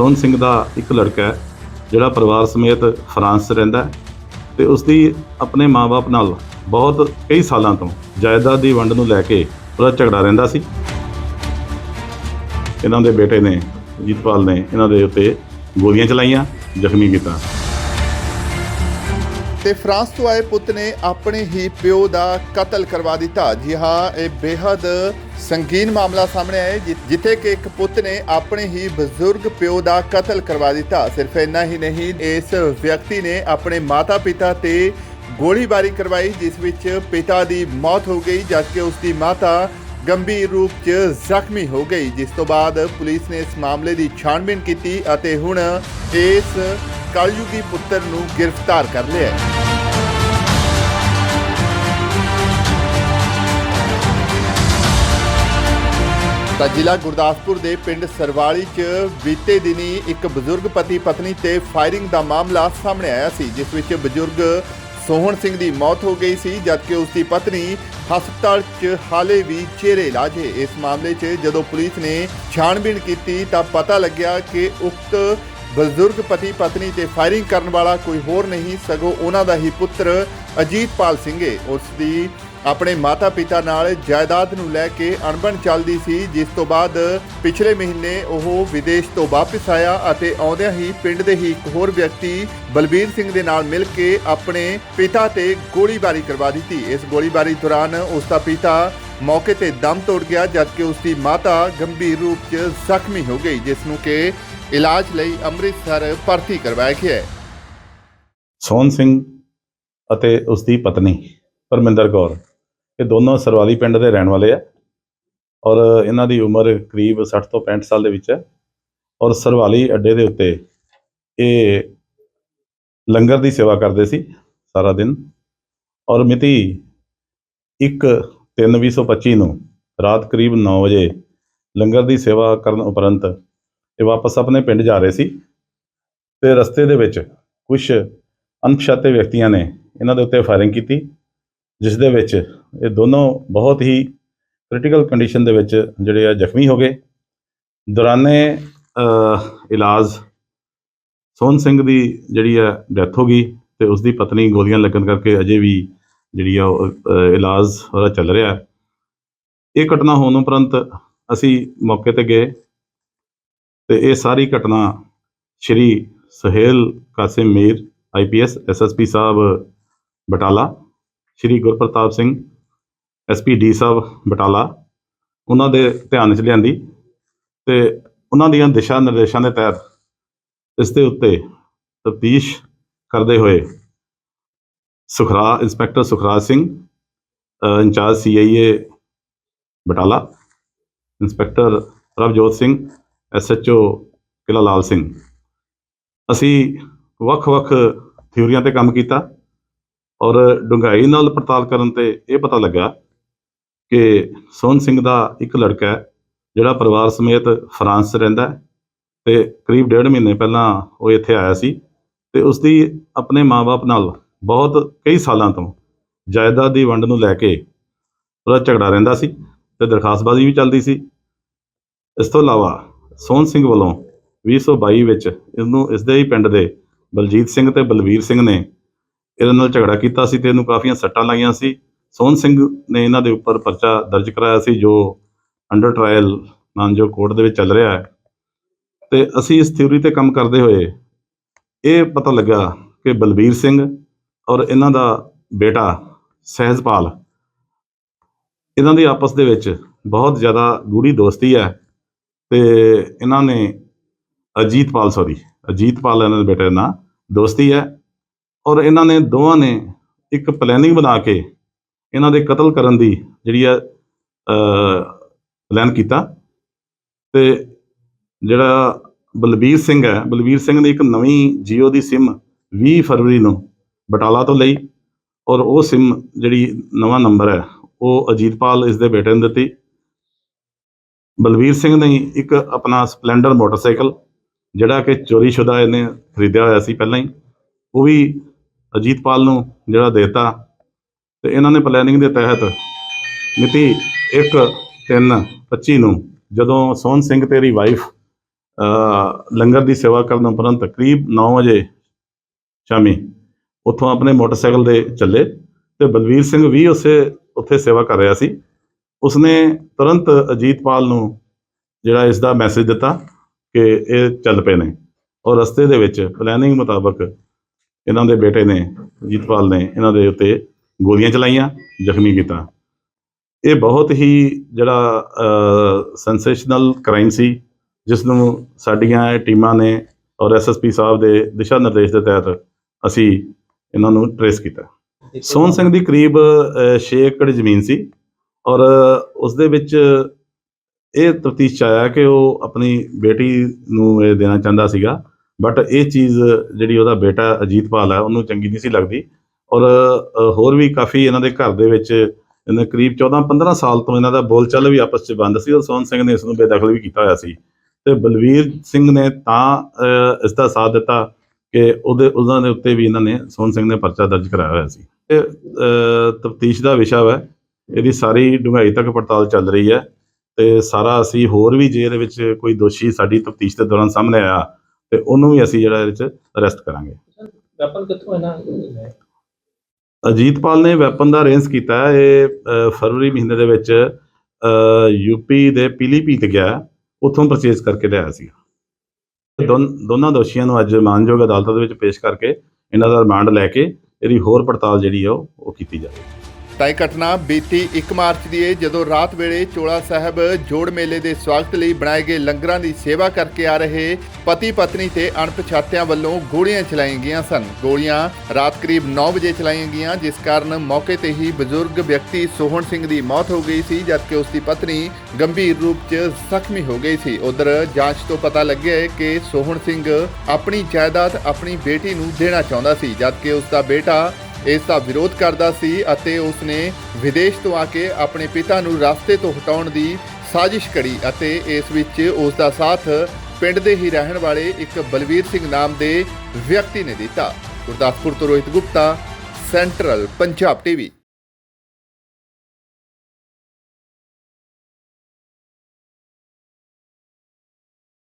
ਸੋਹਣ ਸਿੰਘ ਦਾ ਇੱਕ ਲੜਕਾ ਹੈ, ਜਿਹੜਾ ਪਰਿਵਾਰ ਸਮੇਤ ਫਰਾਂਸ ਰਹਿੰਦਾ ਤੇ ਉਸ ਦੀ ਆਪਣੇ ਮਾਪੇ ਨਾਲ ਬਹੁਤ ਕਈ ਸਾਲਾਂ ਤੋਂ ਜਾਇਦਾਦ ਦੀ ਵੰਡ ਨੂੰ ਲੈ ਕੇ ਉਹਦਾ ਝਗੜਾ ਰਹਿੰਦਾ ਸੀ। ਇਹਨਾਂ ਦੇ ਬੇਟੇ ਨੇ ਜੀਤਪਾਲ ਨੇ ਇਹਨਾਂ ਦੇ ਉੱਤੇ ਗੋਲੀਆਂ ਚਲਾਈਆਂ, ਜ਼ਖਮੀ ਕੀਤਾ। ਤੇ ਫਰਾਂਸ ਤੋਂ ਆਏ ਪੁੱਤ ਨੇ ਆਪਣੇ ਹੀ ਪਿਓ ਦਾ ਕਤਲ ਕਰਵਾ ਦਿੱਤਾ। ਜੀ ਹਾਂ, ਇਹ ਬੇहद ਸੰਗੀਨ ਮਾਮਲਾ ਸਾਹਮਣੇ ਆਇਆ ਜਿ- ਜਿੱਥੇ ਕਿ ਇੱਕ ਪੁੱਤ ਨੇ ਆਪਣੇ ਹੀ ਬਜ਼ੁਰਗ ਪਿਓ ਦਾ ਕਤਲ ਕਰਵਾ ਦਿੱਤਾ। ਸਿਰਫ ਇੰਨਾ ਹੀ ਨਹੀਂ, ਇਸ ਵਿਅਕਤੀ ਨੇ ਆਪਣੇ ਮਾਤਾ-ਪਿਤਾ ਤੇ ਗੋਲੀਬਾਰੀ ਕਰਵਾਈ, ਜਿਸ ਵਿੱਚ ਪਿਤਾ ਦੀ ਮੌਤ ਹੋ ਗਈ, ਜਦਕਿ ਉਸ ਦੀ ਮਾਤਾ ਗੰਭੀਰ ਰੂਪ 'ਚ ਜ਼ਖਮੀ ਹੋ ਗਈ, ਜਿਸ ਤੋਂ ਬਾਅਦ ਪੁਲਿਸ ਨੇ ਇਸ ਮਾਮਲੇ ਦੀ ਛਾਣਬੀਣ ਕੀਤੀ ਅਤੇ ਹੁਣ ਇਸ ਕਲਯੁਗੀ ਪੁੱਤਰ ਨੂੰ ਗ੍ਰਿਫਤਾਰ ਕਰ ਲਿਆ ਹੈ। ਤਾਂ ਜ਼ਿਲ੍ਹਾ ਗੁਰਦਾਸਪੁਰ ਦੇ ਪਿੰਡ ਸਰਵਾਲੀ 'ਚ ਬੀਤੇ ਦਿਨੀ ਇੱਕ ਬਜ਼ੁਰਗ ਪਤੀ ਪਤਨੀ ਤੇ ਫਾਇਰਿੰਗ ਦਾ ਮਾਮਲਾ ਸਾਹਮਣੇ ਆਇਆ ਸੀ, ਜਿਸ ਵਿੱਚ ਬਜ਼ੁਰਗ ਸੋਹਣ ਸਿੰਘ ਦੀ ਮੌਤ ਹੋ ਗਈ ਸੀ, ਜਦਕਿ ਉਸ ਦੀ ਪਤਨੀ ਹਸਪਤਾਲ 'ਚ ਹਾਲੇ ਵੀ ਚਿਹਰੇ ਇਲਾਜ ਹੈ ਇਸ ਮਾਮਲੇ 'ਚ ਜਦੋਂ ਪੁਲਿਸ ਨੇ ਛਾਣਬੀਣ ਕੀਤੀ ਤਾਂ ਪਤਾ ਲੱਗਿਆ ਕਿ ਉਕਤ ਬਜ਼ੁਰਗ ਪਤੀ ਪਤਨੀ ਤੇ ਫਾਇਰਿੰਗ ਕਰਨ ਵਾਲਾ ਕੋਈ ਹੋਰ ਨਹੀਂ, ਸਗੋਂ ਉਹਨਾਂ ਦਾ ਹੀ ਪੁੱਤਰ ਅਜੀਤਪਾਲ ਸਿੰਘ ਹੈ ਉਸ ਦੀ ਆਪਣੇ ਮਾਤਾ-ਪਿਤਾ ਨਾਲ ਜਾਇਦਾਦ ਨੂੰ ਲੈ ਕੇ ਅਣਬਣ ਚੱਲਦੀ ਸੀ, ਜਿਸ ਤੋਂ ਬਾਅਦ ਪਿਛਲੇ ਮਹੀਨੇ ਉਹ ਵਿਦੇਸ਼ ਤੋਂ ਵਾਪਸ ਆਇਆ ਅਤੇ ਆਉਂਦਿਆਂ ਹੀ ਪਿੰਡ ਦੇ ਹੀ ਇੱਕ ਹੋਰ ਵਿਅਕਤੀ ਬਲਬੀਰ ਸਿੰਘ ਦੇ ਨਾਲ ਮਿਲ ਕੇ ਆਪਣੇ ਪਿਤਾ ਤੇ ਗੋਲੀਬਾਰੀ ਕਰਵਾ ਦਿੱਤੀ। ਇਸ ਗੋਲੀਬਾਰੀ ਦੌਰਾਨ ਉਸ ਦਾ ਪਿਤਾ ਮੌਕੇ ਤੇ ਦਮ ਤੋੜ ਗਿਆ, ਜਦਕਿ ਉਸ ਦੀ ਮਾਤਾ ਗੰਭੀਰ ਰੂਪ 'ਚ ਜ਼ਖਮੀ ਹੋ ਗਈ, ਜਿਸ ਨੂੰ ਕਿ ਇਲਾਜ ਲਈ ਅੰਮ੍ਰਿਤਸਰ ਭਰਤੀ ਕਰਵਾਇਆ ਗਿਆ ਹੈ। ਸੋਹਣ ਸਿੰਘ ਅਤੇ ਉਸ ਦੀ ਪਤਨੀ ਪਰਮਿੰਦਰ ਕੌਰ ਇਹ ਦੋਨੋਂ ਸਰਵਾਲੀ ਪਿੰਡ ਦੇ ਰਹਿਣ ਵਾਲੇ ਆ। ਔਰ ਇਹਨਾਂ ਦੀ ਉਮਰ ਕਰੀਬ 60 ਤੋਂ 65 ਸਾਲ ਦੇ ਵਿੱਚ ਹੈ। ਔਰ ਸਰਵਾਲੀ ਅੱਡੇ ਦੇ ਉੱਤੇ ਇਹ ਲੰਗਰ ਦੀ ਸੇਵਾ ਕਰਦੇ ਸੀ ਸਾਰਾ ਦਿਨ। ਔਰ ਮਿਤੀ 1/3/2025 ਨੂੰ ਰਾਤ ਕਰੀਬ 9 ਵਜੇ ਲੰਗਰ ਦੀ ਸੇਵਾ ਕਰਨ ਉਪਰੰਤ ਇਹ ਵਾਪਸ ਆਪਣੇ ਪਿੰਡ ਜਾ ਰਹੇ ਸੀ। ਤੇ ਰਸਤੇ ਦੇ ਵਿੱਚ ਕੁਝ ਅਣਪਛਾਤੇ ਵਿਅਕਤੀਆਂ ਨੇ ਇਹਨਾਂ ਦੇ ਉੱਤੇ ਫਾਇਰਿੰਗ ਕੀਤੀ। ਜਿਸ ਦੇ ਵਿੱਚ ਇਹ ਦੋਨੋਂ ਬਹੁਤ ਹੀ ਕ੍ਰਿਟੀਕਲ ਕੰਡੀਸ਼ਨ ਦੇ ਵਿੱਚ ਜਿਹੜੇ ਆ ਜ਼ਖਮੀ ਹੋ ਗਏ। ਦੌਰਾਨੇ ਇਲਾਜ ਸੋਹਣ ਸਿੰਘ ਦੀ ਜਿਹੜੀ ਆ ਡੈਥ ਹੋ ਗਈ ਤੇ ਉਸ ਦੀ ਪਤਨੀ ਗੋਲੀਆਂ ਲੱਗਣ ਕਰਕੇ ਅਜੇ ਵੀ ਜਿਹੜੀ ਆ ਉਹ, ਇਲਾਜ ਉਹਦਾ ਚੱਲ ਰਿਹਾ ਇਹ ਘਟਨਾ ਹੋਣ ਉਪਰੰਤ ਅਸੀਂ ਮੌਕੇ ਤੇ ਗਏ ਤੇ ਇਹ ਸਾਰੀ ਘਟਨਾ Shri Suhail Qasim Mir IPS SSP sahib Batala Shri Gurpartap Singh SP D sahib Batala ਉਹਨਾਂ ਦੇ ਧਿਆਨ 'ਚ ਲਿਆਂਦੀ ਤੇ ਉਹਨਾਂ ਦੀਆਂ ਦਿਸ਼ਾ ਨਿਰਦੇਸ਼ਾਂ ਦੇ ਤਹਿਤ ਇਸ ਦੇ ਉੱਤੇ ਤਫਤੀਸ਼ ਕਰਦੇ ਹੋਏ ਸੁਖਰਾ ਇੰਸਪੈਕਟਰ ਸੁਖਰਾਜ ਸਿੰਘ ਅ, incharge CIA Batala inspector Prabhjot Singh SHO Qila Lal Singh. ਅਸੀਂ ਵੱਖ-ਵੱਖ ਥਿਊਰੀਆਂ ਤੇ ਕੰਮ ਕੀਤਾ। ਔਰ ਡੂੰਘਾਈ ਨਾਲ ਪੜਤਾਲ ਕਰਨ ਤੇ ਇਹ ਪਤਾ ਲੱਗਾ ਕਿ ਸੋਹਣ ਸਿੰਘ ਦਾ ਇੱਕ ਲੜਕਾ ਹੈ, ਜਿਹੜਾ ਪਰਿਵਾਰ ਸਮੇਤ ਫਰਾਂਸ 'ਚ ਰਹਿੰਦਾ ਹੈ ਤੇ ਕਰੀਬ ਡੇਢ ਮਹੀਨੇ ਪਹਿਲਾਂ ਉਹ ਇੱਥੇ ਆਇਆ ਸੀ ਤੇ ਉਸ ਦੀ ਆਪਣੇ ਮਾਪੇ ਨਾਲ ਬਹੁਤ ਕਈ ਸਾਲਾਂ ਤੋਂ ਜਾਇਦਾਦ ਦੀ ਵੰਡ ਨੂੰ ਲੈ ਕੇ ਉਹਦਾ ਝਗੜਾ ਰਹਿੰਦਾ ਸੀ ਤੇ ਦਰਖਾਸਤਬਾਜ਼ੀ ਵੀ ਚੱਲਦੀ ਸੀ। ਇਸ ਤੋਂ ਇਲਾਵਾ ਸੋਹਣ ਸਿੰਘ ਵੱਲੋਂ 2022 ਵਿੱਚ ਇਹਨੂੰ ਇਸ ਦੇ ਹੀ ਪਿੰਡ ਦੇ ਬਲਜੀਤ ਸਿੰਘ ਤੇ ਬਲਵੀਰ ਸਿੰਘ ਨੇ ਇਹਦੇ ਨਾਲ ਝਗੜਾ ਕੀਤਾ ਸੀ ਤੇ ਇਹਨੂੰ ਕਾਫੀਆਂ ਸੱਟਾਂ ਲਾਈਆਂ ਸੀ। ਸੋਹਣ ਸਿੰਘ ਨੇ ਇਹਨਾਂ ਦੇ ਉੱਪਰ ਪਰਚਾ ਦਰਜ ਕਰਾਇਆ ਸੀ, ਜੋ ਅੰਡਰ ਟ੍ਰਾਇਲ ਮਾਨਜੋ ਕੋਰਟ ਦੇ ਵਿੱਚ ਚੱਲ ਰਿਹਾ ਹੈ। ਤੇ ਅਸੀਂ ਇਸ ਥਿਊਰੀ ਤੇ ਕੰਮ ਕਰਦੇ ਹੋਏ ਇਹ ਪਤਾ ਲੱਗਾ ਕਿ ਬਲਬੀਰ ਸਿੰਘ ਔਰ ਇਹਨਾਂ ਦਾ ਬੇਟਾ ਸਹਿਜਪਾਲ, ਇਹਨਾਂ ਦੀ ਆਪਸ ਦੇ ਵਿੱਚ ਬਹੁਤ ਜ਼ਿਆਦਾ ਗੂੜੀ ਦੋਸਤੀ ਹੈ ਤੇ ਇਹਨਾਂ ਨੇ ਅਜੀਤਪਾਲ ਸੌਰੀ ਅਜੀਤਪਾਲ ਇਹਨਾਂ ਦੇ ਬੇਟੇ ਦਾ ਨਾਂ ਦੋਸਤੀ ਹੈ। ਔਰ ਇਹਨਾਂ ਨੇ ਦੋਵਾਂ ਨੇ ਇੱਕ ਪਲੈਨਿੰਗ ਬਣਾ ਕੇ ਇਹਨਾਂ ਦੇ ਕਤਲ ਕਰਨ ਦੀ ਜਿਹੜੀ ਹੈ ਪਲਾਨ ਕੀਤਾ। ਤੇ ਜਿਹੜਾ ਬਲਬੀਰ ਸਿੰਘ ਹੈ, ਬਲਬੀਰ ਸਿੰਘ ਨੇ ਇੱਕ ਨਵੀਂ ਜੀਓ ਦੀ ਸਿਮ 20 ਫਰਵਰੀ ਨੂੰ ਬਟਾਲਾ ਤੋਂ ਲਈ ਔਰ ਉਹ ਸਿਮ ਜਿਹੜੀ ਨਵਾਂ ਨੰਬਰ ਹੈ, ਉਹ ਅਜੀਤਪਾਲ ਇਸ ਦੇ ਬੇਟੇ ਨੂੰ ਦਿੱਤੀ। ਬਲਵੀਰ ਸਿੰਘ ਨੇ ਇੱਕ ਆਪਣਾ ਸਪਲੈਂਡਰ ਮੋਟਰਸਾਈਕਲ ਜਿਹੜਾ ਕਿ ਚੋਰੀ ਸ਼ੁਦਾ ਇਹਨੇ ਖਰੀਦਿਆ ਹੋਇਆ ਸੀ ਪਹਿਲਾਂ ਹੀ, ਉਹ ਵੀ ਅਜੀਤਪਾਲ ਨੂੰ ਜਿਹੜਾ ਦੇਤਾ ਤੇ ਇਹਨਾਂ ਨੇ ਪਲੈਨਿੰਗ ਦੇ ਤਹਿਤ ਮਿਤੀ 1 3 25 ਨੂੰ ਜਦੋਂ ਸੋਹਣ ਸਿੰਘ ਤੇਰੀ ਵਾਈਫ ਲੰਗਰ ਦੀ ਸੇਵਾ ਕਰਨ ਉਪਰੰਤ ਕਰੀਬ 9 ਵਜੇ ਸ਼ਾਮੀ ਉੱਥੋਂ ਆਪਣੇ ਮੋਟਰਸਾਈਕਲ ਦੇ ਚੱਲੇ ਤੇ ਬਲਵੀਰ ਸਿੰਘ ਵੀ ਉਸੇ, ਉੱਥੇ ਸੇਵਾ ਕਰ ਰਿਹਾ ਸੀ। ਉਸਨੇ ਤੁਰੰਤ ਅਜੀਤਪਾਲ ਨੂੰ ਜਿਹੜਾ ਇਸ ਦਾ ਮੈਸੇਜ ਦਿੱਤਾ ਕਿ ਇਹ ਚੱਲ ਪਏ ਨੇ ਔਰ ਰਸਤੇ ਦੇ ਵਿੱਚ ਪਲੈਨਿੰਗ ਮੁਤਾਬਕ ਇਹਨਾਂ ਦੇ ਬੇਟੇ ਨੇ ਅਜੀਤਪਾਲ ਨੇ ਇਹਨਾਂ ਦੇ ਉੱਤੇ ਗੋਲੀਆਂ ਚਲਾਈਆਂ, ਜ਼ਖਮੀ ਕੀਤਾ। ਇਹ ਬਹੁਤ ਹੀ ਜਿਹੜਾ ਸੈਂਸੇਸ਼ਨਲ ਕ੍ਰਾਈਮ ਸੀ ਜਿਸ ਨੂੰ ਸਾਡੀਆਂ ਟੀਮਾਂ ਨੇ ਔਰ ਐਸਐਸਪੀ ਸਾਹਿਬ ਦੇ ਦਿਸ਼ਾ ਨਿਰਦੇਸ਼ ਦੇ ਤਹਿਤ ਅਸੀਂ ਇਹਨਾਂ ਨੂੰ ਟਰੇਸ ਕੀਤਾ। ਸੋਹਣ ਸਿੰਘ ਦੀ ਕਰੀਬ 6 ਏਕੜ ਜ਼ਮੀਨ ਸੀ ਔਰ ਉਸ ਦੇ ਵਿੱਚ ਇਹ ਤਫਤੀਸ਼ ਆਇਆ ਕਿ ਉਹ ਆਪਣੀ ਬੇਟੀ ਨੂੰ ਇਹ ਦੇਣਾ ਚਾਹੁੰਦਾ ਸੀਗਾ ਬਟ ਇਹ ਚੀਜ਼ ਜਿਹੜੀ ਉਹਦਾ ਬੇਟਾ ਅਜੀਤਪਾਲ ਹੈ ਉਹਨੂੰ ਚੰਗੀ ਨਹੀਂ ਸੀ ਲੱਗਦੀ। ਔਰ ਹੋਰ ਵੀ ਕਾਫੀ ਇਹਨਾਂ ਦੇ ਘਰ ਦੇ ਵਿੱਚ ਇਹਨਾਂ ਕਰੀਬ 14 15 ਸਾਲ ਤੋਂ ਇਹਨਾਂ ਦਾ ਬੋਲਚਾਲ ਵੀ ਆਪਸ ਚ ਬੰਦ ਸੀ ਔਰ ਸੋਹਣ ਸਿੰਘ ਨੇ ਇਸ ਨੂੰ ਬੇਦਖਲ ਵੀ ਕੀਤਾ ਹੋਇਆ ਸੀ। ਤੇ ਬਲਵੀਰ ਸਿੰਘ ਨੇ ਤਾਂ ਅ, ਇਸ ਦਾ ਸਾਥ ਦਿੱਤਾ ਕਿ ਉਹਦੇ ਉਹਨਾਂ ਦੇ ਉੱਤੇ ਵੀ ਇਹਨਾਂ ਨੇ ਸੋਹਣ ਸਿੰਘ ਨੇ ਪਰਚਾ ਦਰਜ ਕਰਾਇਆ ਹੋਇਆ ਸੀ। ਇਹ ਤਫਤੀਸ਼ ਦਾ ਵਿਸ਼ਾ ਹੈ ਇਹਦੀ ਸਾਰੀ ਡੂੰਘਾਈ ਤੱਕ ਪੜਤਾਲ ਚੱਲ ਰਹੀ ਹੈ। ਤੇ ਸਾਰਾ ਅਸੀਂ ਹੋਰ ਵੀ ਜੇ ਇਹਦੇ ਵਿੱਚ ਕੋਈ ਦੋਸ਼ੀ ਸਾਡੀ ਤਫਤੀਸ਼ ਦੇ ਦੌਰਾਨ ਸਾਹਮਣੇ ਆਇਆ। ਤੇ ਉਹਨੂੰ ਵੀ ਅਸੀਂ ਜਿਹੜਾ ਇਹਦੇ ਵਿੱਚ ਅਰੈਸਟ ਕਰਾਂਗੇ। ਵੈਪਨ ਕਿੱਥੋਂ ਇਹਨਾਂ ਨੇ ਅਜੀਤਪਾਲ ਨੇ ਵੈਪਨ ਦਾ ਅਰੇਂਜ ਕੀਤਾ ਹੈ। ਇਹ ਅ, ਫਰਵਰੀ ਮਹੀਨੇ ਦੇ ਵਿੱਚ ਯੂਪੀ ਦੇ ਪੀਲੀਭੀਤ ਗਿਆ ਉੱਥੋਂ ਪਰਚੇਸ ਕਰਕੇ ਲਿਆਇਆ ਸੀ ਦੋਨ- ਦੋਨਾਂ ਦੋਸ਼ੀਆਂ ਨੂੰ ਅੱਜ ਮਾਨਯੋਗ ਅਦਾਲਤ ਦੇ ਵਿੱਚ ਪੇਸ਼ ਕਰਕੇ ਇਹਨਾਂ ਦਾ ਰਿਮਾਂਡ ਲੈ ਕੇ ਇਹਦੀ ਹੋਰ ਪੜਤਾਲ ਜਿਹੜੀ ਆ ਉਹ ਉਹ ਕੀਤੀ ਜਾਵੇ ਤਾਂ ਇਹ ਘਟਨਾ ਬੀਤੀ 1 ਮਾਰਚ ਦੀ ਹੈ, ਜਦੋਂ ਰਾਤ ਵੇਲੇ ਚੋਲਾ ਸਾਹਿਬ ਜੋੜ ਮੇਲੇ ਦੇ ਸਵਾਗਤ ਲਈ ਬਣਾਏ ਗਏ ਲੰਗਰਾਂ ਦੀ ਸੇਵਾ ਕਰਕੇ ਆ ਰਹੇ ਪਤੀ ਪਤਨੀ ਤੇ ਅਣਪਛਾਤਿਆਂ ਵੱਲੋਂ ਗੋਲੀਆਂ ਚਲਾਈਆਂ ਗਈਆਂ ਸਨ। ਗੋਲੀਆਂ ਰਾਤ ਕਰੀਬ 9 ਵਜੇ ਚਲਾਈਆਂ ਗਈਆਂ, ਜਿਸ ਕਾਰਨ ਮੌਕੇ ਤੇ ਹੀ ਬਜ਼ੁਰਗ ਵਿਅਕਤੀ ਸੋਹਣ ਸਿੰਘ ਦੀ ਮੌਤ ਹੋ ਗਈ ਸੀ, ਜਦਕਿ ਉਸ ਦੀ ਪਤਨੀ ਗੰਭੀਰ ਰੂਪ 'ਚ ਜ਼ਖਮੀ ਹੋ ਗਈ ਸੀ। ਉਧਰ ਜਾਂਚ ਤੋਂ ਪਤਾ ਲੱਗਿਆ ਹੈ ਕਿ ਸੋਹਣ ਸਿੰਘ ਆਪਣੀ ਜਾਇਦਾਦ ਆਪਣੀ ਬੇਟੀ ਨੂੰ ਦੇਣਾ ਚਾਹੁੰਦਾ ਸੀ, ਜਦਕਿ ਉਸ ਦਾ ਬੇਟਾ ਇਸ ਦਾ ਵਿਰੋਧ ਕਰਦਾ ਸੀ ਅਤੇ ਉਸ ਨੇ ਵਿਦੇਸ਼ ਤੋਂ ਆ ਕੇ ਆਪਣੇ ਪਿਤਾ ਨੂੰ ਰਸਤੇ ਤੋਂ ਹਟਾਉਣ ਦੀ ਸਾਜ਼ਿਸ਼ ਕਰੀ ਅਤੇ ਇਸ ਵਿੱਚ ਉਸ ਦਾ ਸਾਥ ਪਿੰਡ ਦੇ ਹੀ ਰਹਿਣ ਵਾਲੇ ਇੱਕ ਬਲਵੀਰ ਸਿੰਘ ਨਾਮ ਦੇ ਵਿਅਕਤੀ ਨੇ ਦਿੱਤਾ। ਗੁਰਦਾਸਪੁਰ ਤੋਂ ਰੋਹਿਤ ਗੁਪਤਾ, ਸੈਂਟਰਲ ਪੰਜਾਬ ਟੀਵੀ।